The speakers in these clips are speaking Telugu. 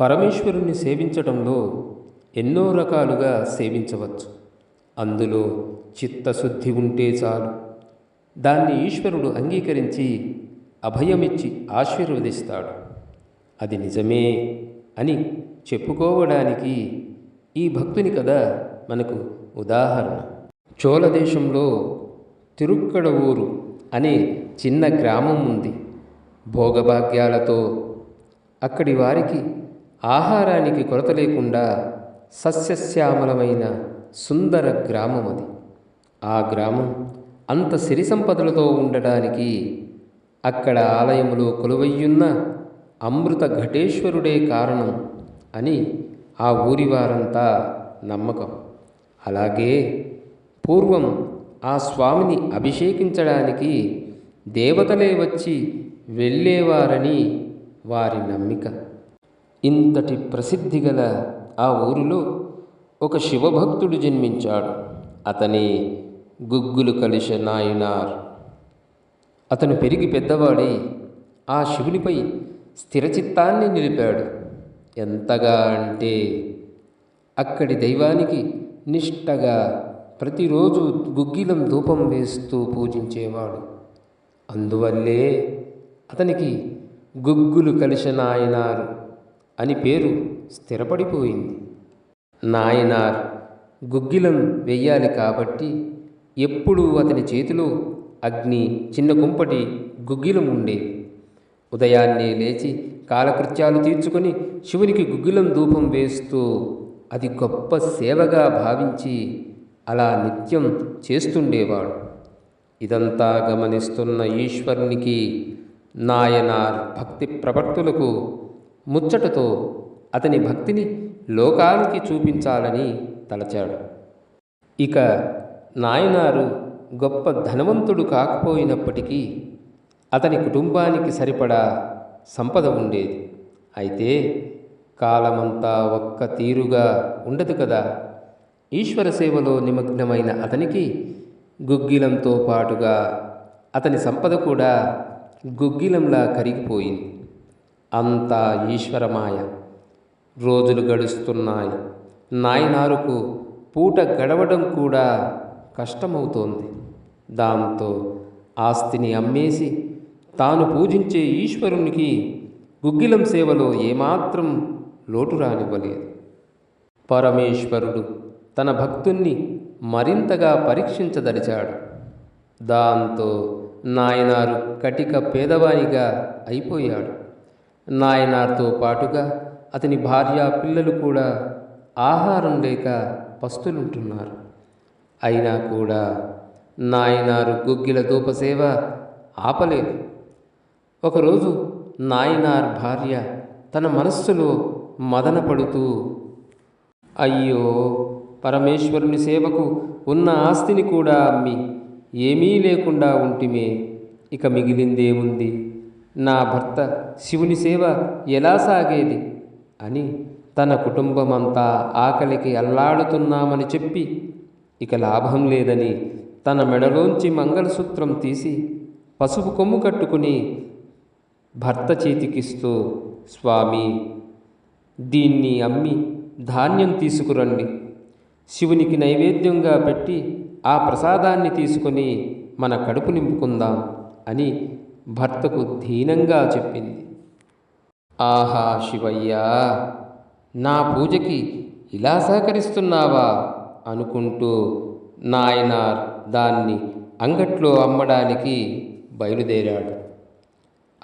పరమేశ్వరుణ్ణి సేవించటంలో ఎన్నో రకాలుగా సేవించవచ్చు. అందులో చిత్తశుద్ధి ఉంటే చాలు. దాన్ని ఈశ్వరుడు అంగీకరించి అభయమిచ్చి ఆశీర్వదిస్తాడు. అది నిజమే అని చెప్పుకోవడానికి ఈ భక్తుని కథ మనకు ఉదాహరణ. చోళదేశంలో తిరుక్కడవూరు అనే చిన్న గ్రామం ఉంది. భోగభాగ్యాలతో అక్కడి వారికి ఆహారానికి కొరత లేకుండా సస్యశ్యామలమైన సుందర గ్రామం అది. ఆ గ్రామం అంత సిరి సంపదలతో ఉండడానికి అక్కడ ఆలయములో కొలువయ్యున్న అమృత ఘటేశ్వరుడే కారణం అని ఆ ఊరి వారంతా నమ్మకం. అలాగే పూర్వం ఆ స్వామిని అభిషేకించడానికి దేవతలే వచ్చి వెళ్ళేవారని వారి నమ్మిక. ఇంతటి ప్రసిద్ధి గల ఆ ఊరిలో ఒక శివభక్తుడు జన్మించాడు. అతని గుగ్గులు కలిష నాయనార్. అతను పెరిగి పెద్దవాడై ఆ శివునిపై స్థిరచిత్తాన్ని నిలిపాడు. ఎంతగా అంటే అక్కడి దైవానికి నిష్టగా ప్రతిరోజు గుగ్గిలం ధూపం వేస్తూ పూజించేవాడు. అందువల్లే అతనికి గుగ్గులు కలిసిన నాయనారు. అని పేరు స్థిరపడిపోయింది. నాయనార్ గుగ్గిలం వెయ్యాలి కాబట్టి ఎప్పుడూ అతని చేతిలో అగ్ని చిన్న కుంపటి గుగ్గిలం ఉండేది ఉదయాన్నే లేచి కాలకృత్యాలు తీర్చుకొని శివునికి గుగ్గిలం ధూపం వేస్తూ అది గొప్ప సేవగా భావించి అలా నిత్యం చేస్తుండేవాడు. ఇదంతా గమనిస్తున్న ఈశ్వరునికి నాయనార్ భక్తి ప్రవర్తులకు ముచ్చటతో అతని భక్తిని లోకానికి చూపించాలని తలచాడు. ఇక నాయనారు గొప్ప ధనవంతుడు కాకపోయినప్పటికీ అతని కుటుంబానికి సరిపడా సంపద ఉండేది. అయితే కాలమంతా ఒక్క తీరుగా ఉండదు కదా. ఈశ్వర సేవలో నిమగ్నమైన అతనికి గుగ్గిలంతో పాటుగా అతని సంపద కూడా గుగ్గిలంలా కరిగిపోయింది. అంతా ఈశ్వరమాయ. రోజులు గడుస్తున్నాయి. నాయనారుకు పూట గడవడం కూడా కష్టమవుతోంది. దాంతో ఆస్తిని అమ్మేసి తాను పూజించే ఈశ్వరునికి గుగ్గిలం సేవలో ఏమాత్రం లోటు రానివ్వలేదు. పరమేశ్వరుడు తన భక్తుణ్ణి మరింతగా పరీక్షించదలిచాడు. దాంతో నాయనారు కటిక పేదవానిగా అయిపోయాడు. నాయనార్తో పాటుగా అతని భార్య పిల్లలు కూడా ఆహారం లేక పస్తులుంటున్నారు. అయినా కూడా నాయనారు గుగ్గిల దూపసేవ ఆపలేదు. ఒకరోజు నాయనార్ భార్య తన మనస్సులో మదన పడుతూ అయ్యో పరమేశ్వరుని సేవకు ఉన్న ఆస్తిని కూడా అమ్మి ఏమీ లేకుండా ఉంటిమే ఇక మిగిలిందేముంది? నా భర్త శివుని సేవ ఎలా సాగేది? అని తన కుటుంబమంతా ఆకలికి అల్లాడుతున్నామని చెప్పి ఇక లాభం లేదని తన మెడలోంచి మంగళసూత్రం తీసి పసుపు కొమ్ము కట్టుకుని భర్త చేతికిస్తూ స్వామి దీన్ని అమ్మి ధాన్యం తీసుకురండి. శివునికి నైవేద్యంగా పెట్టి ఆ ప్రసాదాన్ని తీసుకొని మన కడుపు నింపుకుందాం అని భర్తకు దీనంగా చెప్పింది. ఆహా శివయ్యా నా పూజకి ఇలా సహకరిస్తున్నావా? అనుకుంటూ నాయనార్ దాన్ని అంగట్లో అమ్మడానికి బయలుదేరాడు.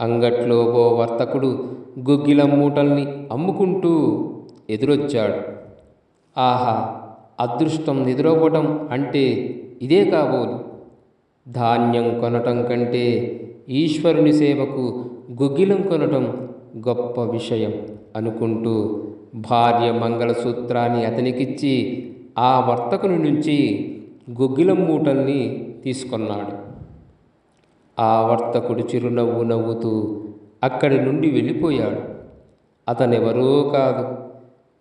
అంగట్లో ఓ వర్తకుడు గుగ్గిల మూటల్ని అమ్ముకుంటూ ఎదురొచ్చాడు. ఆహా అదృష్టం ఎదురవ్వటం అంటే ఇదే కాబోలు. ధాన్యం కొనటం కంటే ఈశ్వరుని సేవకు గుగ్గిలం కొనటం గొప్ప విషయం అనుకుంటూ భార్య మంగళసూత్రాన్ని అతనికిచ్చి ఆ వర్తకుని నుంచి గుగ్గిలం మూటల్ని తీసుకొన్నాడు. ఆ వర్తకుడు చిరునవ్వు నవ్వుతూ అక్కడి నుండి వెళ్ళిపోయాడు. అతనెవరో కాదు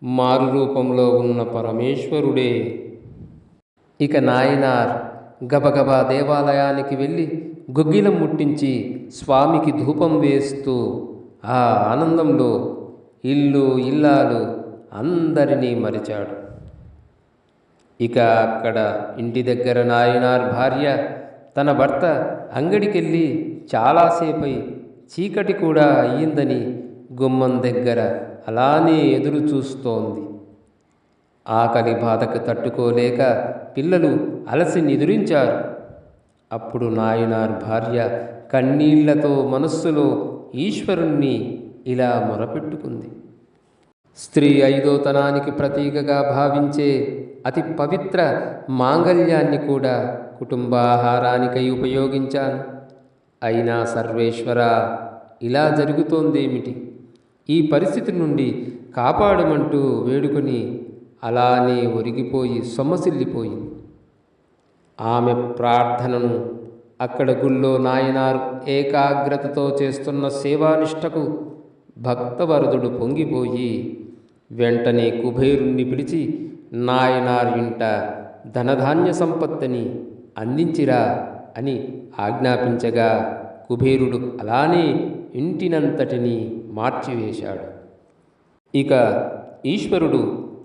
మారు రూపంలో ఉన్న పరమేశ్వరుడే. ఇక నాయనార్ గబగబా దేవాలయానికి వెళ్ళి గుగ్గిలం ముట్టించి స్వామికి ధూపం వేస్తూ ఆ ఆనందంలో ఇల్లు ఇల్లాలు అందరినీ మరిచాడు. ఇక అక్కడ ఇంటి దగ్గర నాయనార్ భార్య తన భర్త అంగడికెళ్ళి చాలాసేపై చీకటి కూడా అయ్యిందని గుమ్మం దగ్గర అలానే ఎదురు చూస్తోంది. ఆకలి బాధకు తట్టుకోలేక పిల్లలు అలసి నిదురించారు. అప్పుడు నాయనార్ భార్య కన్నీళ్ళతో మనస్సులో ఈశ్వరుణ్ణి ఇలా మొరపెట్టుకుంది. స్త్రీ ఐదోతనానికి ప్రతీకగా భావించే అతి పవిత్ర మాంగల్యాన్ని కూడా కుటుంబాహారానికై ఉపయోగించాను. అయినా సర్వేశ్వర ఇలా జరుగుతోందేమిటి? ఈ పరిస్థితి నుండి కాపాడమంటూ వేడుకొని అలానే ఒరిగిపోయి సొమ్మసిల్లిపోయింది. ఆమె ప్రార్థనను అక్కడ గుళ్ళో నాయనారు ఏకాగ్రతతో చేస్తున్న సేవానిష్టకు భక్తవరదుడు పొంగిపోయి వెంటనే కుబేరుణ్ణి పిలిచి నాయనార్ ఇంట ధనధాన్య సంపత్తిని అందించిరా అని ఆజ్ఞాపించగా కుబేరుడు అలానే ఇంటినంతటిని మార్చివేశాడు. ఇక ఈశ్వరుడు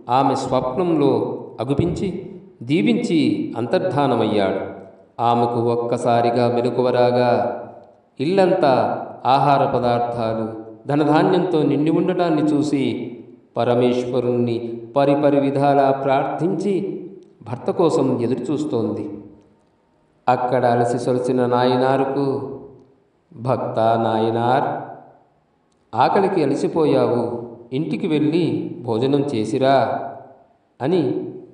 ఆమె స్వప్నంలో అగుపించి దీవించి అంతర్ధానమయ్యాడు. ఆమెకు ఒక్కసారిగా మెలకువరాగా ఇల్లంతా ఆహార పదార్థాలు ధనధాన్యంతో నిండి ఉండటాన్ని చూసి పరమేశ్వరుణ్ణి పరిపరి విధాలా ప్రార్థించి భర్త కోసం ఎదురుచూస్తోంది. అక్కడ అలసి సొలసిన నాయనారుకు భక్త నాయనార్ ఆకలికి అలసిపోయావు. ఇంటికి వెళ్ళి భోజనం చేసిరా అని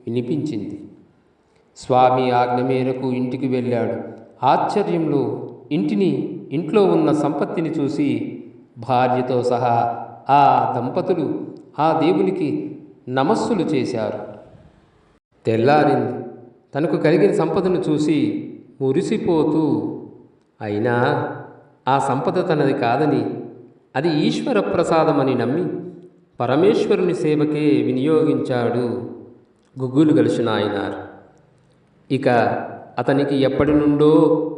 వినిపించింది. స్వామి ఆజ్ఞ మేరకు ఇంటికి వెళ్ళాడు. ఆశ్చర్యంలో ఇంటిని ఇంట్లో ఉన్న సంపత్తిని చూసి భార్యతో సహా ఆ దంపతులు ఆ దేవునికి నమస్సులు చేశారు. తెల్లారింది. తనకు కలిగిన సంపదను చూసి మురిసిపోతూ అయినా ఆ సంపద తనది కాదని అది ఈశ్వర ప్రసాదమని నమ్మి పరమేశ్వరుని సేవకే వినియోగించాడు. గుగ్గులు కలిసిన ఆయనారు ఇక అతనికి ఎప్పటి నుండో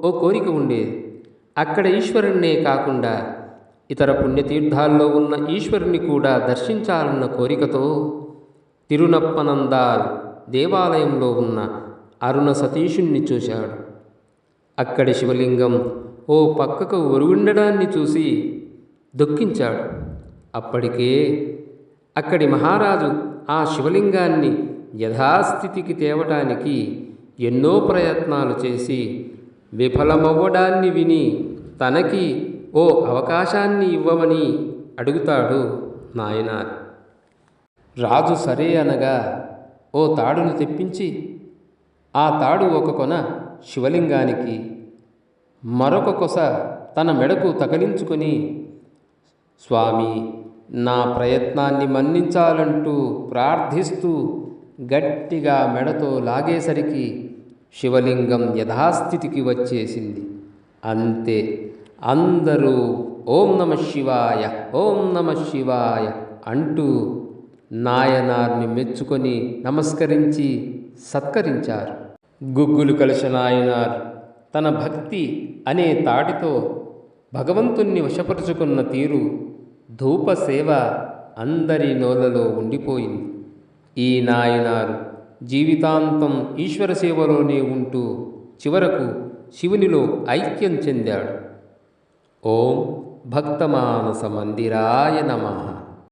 ఓ కోరిక ఉండేది. అక్కడ ఈశ్వరుణ్ణే కాకుండా ఇతర పుణ్యతీర్థాల్లో ఉన్న ఈశ్వరుని కూడా దర్శించాలన్న కోరికతో తిరునప్పనందాల్ దేవాలయంలో ఉన్న అరుణ సతీషుణ్ణి చూశాడు. అక్కడి శివలింగం ఓ పక్కకు ఒరుగుండడాన్ని చూసి దుఃఖించాడు. అప్పటికే అక్కడి మహారాజు ఆ శివలింగాన్ని యథాస్థితికి తేవటానికి ఎన్నో ప్రయత్నాలు చేసి విఫలమవ్వడాన్ని విని తనకి ఓ అవకాశాన్ని ఇవ్వమని అడుగుతాడు నాయనార్. రాజు సరే అనగా ఓ తాడును తెప్పించి ఆ తాడు ఒక కొన శివలింగానికి మరొక కొస తన మెడకు తగిలించుకొని స్వామి నా ప్రయత్నాన్ని మన్నించాలంటూ ప్రార్థిస్తూ గట్టిగా మెడతో లాగేసరికి శివలింగం యథాస్థితికి వచ్చేసింది. అంతే అందరూ ఓం నమ శివాయ ఓం నమ శివాయ అంటూ నాయనార్ని మెచ్చుకొని నమస్కరించి సత్కరించారు. గుగ్గులు కలిసిన నాయనార్ తన భక్తి అనే తాటితో భగవంతుణ్ణి వశపరుచుకున్న తీరు ధూప సేవ అందరి నోలలో ఉండిపోయింది. ఈ నాయనారు జీవితాంతం ఈశ్వర సేవలోనే ఉంటూ చివరకు శివునిలో ఐక్యం చెందాడు. ఓం భక్తమానస మందిరాయ నమః.